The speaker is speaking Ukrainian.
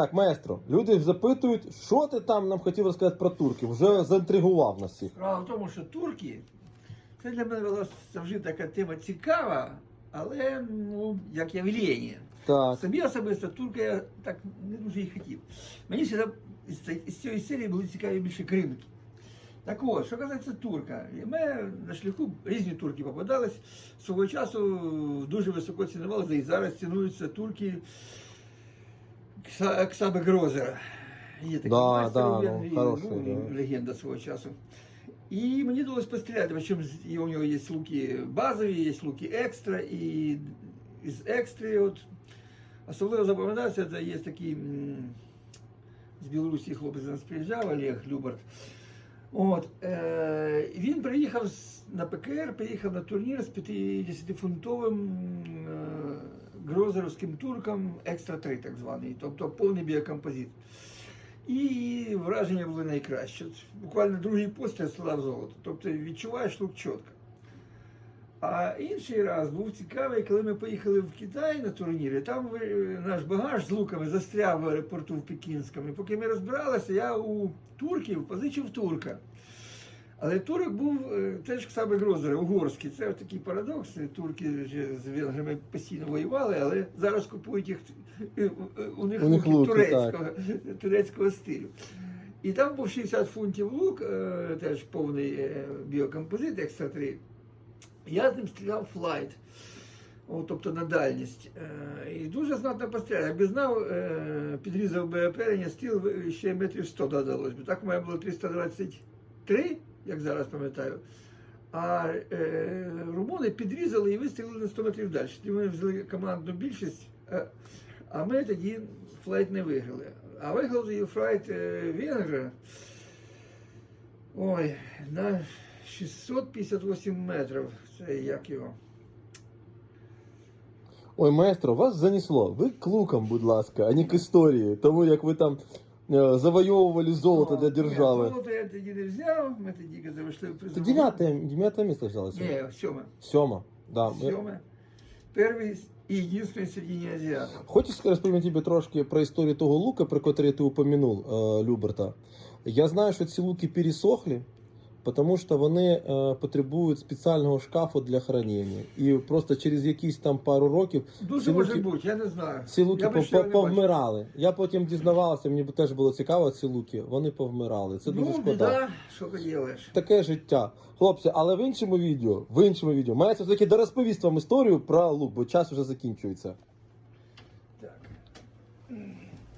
Так, маестро, люди запитують, що ти там нам хотів розказати про турків. Вже заінтригував нас всіх. Справа в тому, що турки, це для мене була завжди така тема цікава, але ну, як явлення. Так. Собі особисто турка я так не дуже і хотів. Мені завжди із цієї- серії були цікаві більше кримки. Так от, що казається турка, і ми на шляху різні турки попадались. Свого часу дуже високо цінувалися, і зараз цінуються турки Ксаби Грозера. Є такий Да, майстер, да, він- ну, він, хороший, ну, да. легенда свого часу. І мені вдалося постріляти, причому з- і у нього є луки базові, є луки екстра, і з екстри, от, особливо запам'ятався, це є такий м, з Білорусі хлопець до нас приїжджав, Олег Любарт. От, е, він приїхав з- на ПКР, приїхав на турнір з 50-фунтовим е, грозеровським турком екстра 3 так званий, тобто повний біокомпозит. І враження були найкраще. Буквально другий постріл став золото. Тобто відчуваєш лук чітко. А інший раз був цікавий, коли ми поїхали в Китай на турнірі. Там наш багаж з луками застряв в аеропорту в Пекінському. І поки ми розбиралися, я у турків позичив турка. Але турок був е, теж саме Грозер, угорський. Це такий парадокс. Турки з венграми постійно воювали, але зараз купують їх е, е, у них, У них луки луки, турецького, турецького стилю. І там був 60 фунтів лук, теж повний біокомпозит, екстра 3. Я з ним стріляв флайт, О, тобто на дальність. І дуже знатно постріляв. Якби знав, підрізав би оперення, стріл е, ще метрів 100 додалось. би. Так у мене було 323, як зараз пам'ятаю. А е, румуни підрізали і вистрілили на 100 метрів далі. Тоді Вони взяли командну більшість, а, а ми тоді флайт не виграли. А виграв її флайт е, венгра. Ой, на 658 метрів. Це як його. Ой, маестро, вас занесло. Ви к лукам, будь ласка, а не к історії. Тому як ви там е, завойовували золото для державы. Золото я тоді не взяв, ми тоді коли зайшли в призову. Це дев'яте, дев'яте місце взяли. Ні, сьоме. Сьома. Да. Сьоме. Перший і єдиний серед азіатів. Хочеш розповім тобі трошки про історію того лука, про який ти упомянув, е, Люберта. Я знаю, що ці луки пересохли, тому що вони е, потребують спеціального шкафу для хранення. І просто через якісь там пару років Дуже може луки, бути, я не знаю. ці луки я пов- ще не повмирали. Я потім дізнавався, мені теж було цікаво, ці луки. Вони повмирали. Це дуже ну, шкода. біда, що поделаєш. Таке життя. Хлопці, але в іншому відео, в іншому відео, мається все-таки дорозповісти вам історію про лук, бо час вже закінчується.